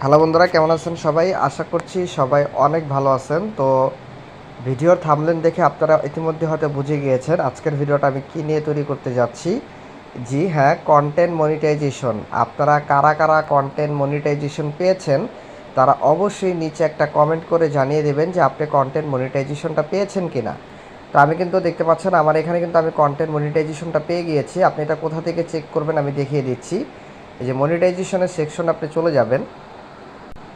Hello বন্ধুরা, কেমন আছেন সবাই? আশা করছি সবাই অনেক ভালো আছেন। তো ভিডিওর থামলেন দেখে আপনারা ইতিমধ্যে হয়তো বুঝে গিয়েছেন আজকের ভিডিওটা আমি কী নিয়ে তৈরি করতে যাচ্ছি। জি হ্যাঁ কন্টেন্ট মনিটাইজেশন আপনারা কারা কারা কন্টেন্ট মনিটাইজেশন পেয়েছেন, তারা অবশ্যই নিচে একটা কমেন্ট করে জানিয়ে দেবেন যে আপনি কন্টেন্ট মনিটাইজেশনটা পেয়েছেন কি না তো আমি কিন্তু দেখতে পাচ্ছেন, আমার এখানে কিন্তু আমি কন্টেন্ট মনিটাইজেশনটা পেয়ে গিয়েছি। আপনি এটা কোথা থেকে চেক করবেন আমি দেখিয়ে দিচ্ছি। এই যে মনিটাইজেশনের সেকশন আপনি চলে যাবেন।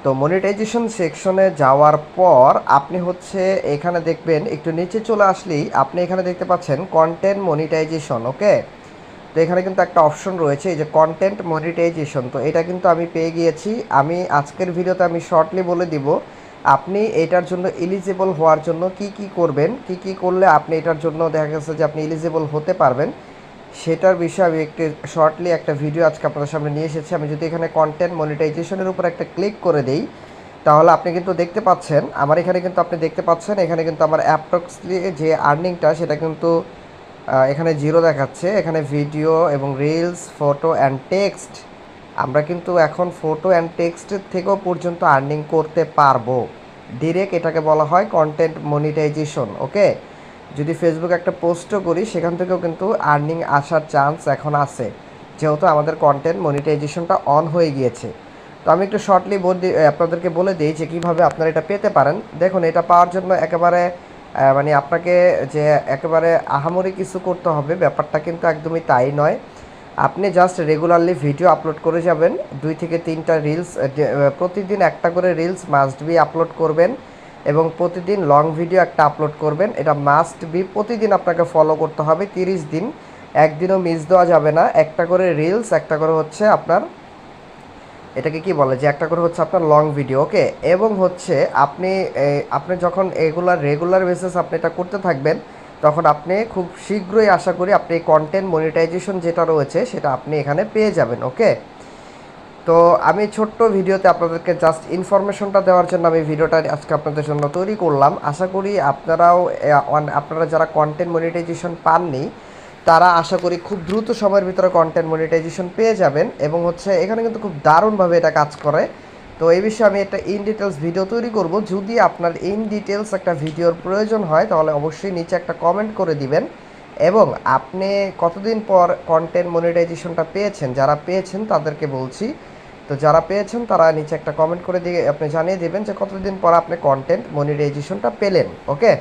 তো মনিটাইজেশন সেকশনে যাওয়ার পর আপনি হচ্ছে এখানে দেখবেন, একটু নিচে চলে আসলেই আপনি এখানে দেখতে পাচ্ছেন কন্টেন্ট মনিটাইজেশন ওকে তো এখানে কিন্তু একটা অপশন রয়েছে, এই যে কন্টেন্ট মনিটাইজেশন তো এটা কিন্তু আমি পেয়ে গিয়েছি। আমি আজকের ভিডিওতে আমি শর্টলি বলে দিব, আপনি এটার জন্য এলিজিবল হওয়ার জন্য কি কি করবেন, কি কি করলে আপনি এটার জন্য দেখা গেছে যে আপনি এলিজিবল হতে পারবেন। সেটার বিষয়ে আমি একটি শর্টলি একটা ভিডিও আজকে আপনাদের সামনে নিয়ে এসেছি। আমি যদি এখানে কন্টেন্ট মনিটাইজেশনের উপর একটা ক্লিক করে দেই, তাহলে আপনি কিন্তু দেখতে পাচ্ছেন, আমার এখানে কিন্তু আপনি দেখতে পাচ্ছেন, এখানে কিন্তু আমার অ্যাপ্রক্সলি যে আর্নিংটা সেটা কিন্তু এখানে জিরো দেখাচ্ছে। এখানে ভিডিও এবং রিলস ফটো অ্যান্ড টেক্সট আমরা কিন্তু এখন ফটো অ্যান্ড টেক্সটের থেকেও পর্যন্ত আর্নিং করতে পারব। ডিরেক্ট এটাকে বলা হয় কন্টেন্ট মনিটাইজেশন ওকে যদি ফেসবুকে একটা পোস্টও করি, সেখান থেকেও কিন্তু আর্নিং আসার চান্স এখন আছে। যেহেতু আমাদের কন্টেন্ট মনিটাইজেশনটা অন হয়ে গিয়েছে। তো আমি একটু শর্টলি আপনাদেরকে বলে দিই যে কীভাবে আপনারা এটা পেতে পারেন। দেখুন, এটা পাওয়ার জন্য একেবারে মানে আপনাকে যে একেবারে আহামরি কিছু করতে হবে, ব্যাপারটা কিন্তু একদমই তাই নয়। আপনি জাস্ট রেগুলারলি ভিডিও আপলোড করে যাবেন, দুই থেকে তিনটা রিলস প্রতিদিন একটা করে রিলস মাস্ট বি আপলোড করবেন। এবং প্রতিদিন লং ভিডিও একটা আপলোড করবেন। এটা মাস্ট বি প্রতিদিন আপনাকে ফলো করতে হবে তিরিশ দিন। একদিনও মিস দেওয়া যাবে না। একটা করে রিলস একটা করে হচ্ছে আপনার, এটাকে কি বলে যে একটা করে হচ্ছে আপনার লং ভিডিও ওকে এবং হচ্ছে আপনি আপনি যখন এগুলার রেগুলার বেসিস আপনি এটা করতে থাকবেন, তখন আপনি খুব শীঘ্রই আশা করি আপনি কন্টেন্ট মনিটাইজেশন যেটা রয়েছে, সেটা আপনি এখানে পেয়ে যাবেন ওকে তো আমি ছোট্ট ভিডিওতে আপনাদেরকে জাস্ট ইনফরমেশনটা দেওয়ার জন্য আমি ভিডিওটা আজকে আপনাদের জন্য তৈরি করলাম। আশা করি আপনারাও আপনারা যারা কন্টেন্ট মনিটাইজেশন পাননি, তারা আশা করি খুব দ্রুত সময়ের ভিতরে কন্টেন্ট মনিটাইজেশন পেয়ে যাবেন এবং হচ্ছে এখানে কিন্তু খুব দারুণভাবে এটা কাজ করে। তো এই বিষয়ে আমি একটা ইন ডিটেলস ভিডিও তৈরি করব। যদি আপনার ইন ডিটেলস একটা ভিডিওর প্রয়োজন হয়, তাহলে অবশ্যই নিচে একটা কমেন্ট করে দিবেন। এবং আপনি কতদিন পর কন্টেন্ট মনিটাইজেশনটা পেয়েছেন? যারা পেয়েছেন তাদেরকে বলছি। তো যারা পেয়েছেন তারা নিচে একটা কমেন্ট করে দিয়ে আপনি জানিয়ে দেবেন যে কতদিন পর আপনি কন্টেন্ট মনিটাইজেশনটা পেলেন ওকে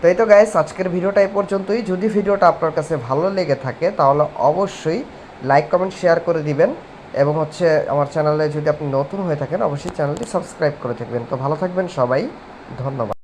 তো এই তো গাইস আজকের ভিডিওটা এই পর্যন্তই। যদি ভিডিওটা আপনার কাছে ভালো লেগে থাকে, তাহলে অবশ্যই লাইক কমেন্ট শেয়ার করে দিবেন। এবং হচ্ছে আমার চ্যানেলে যদি আপনি নতুন হয়ে থাকেন, অবশ্যই চ্যানেলটি সাবস্ক্রাইব করে থাকবেন। তো ভালো থাকবেন সবাই। ধন্যবাদ।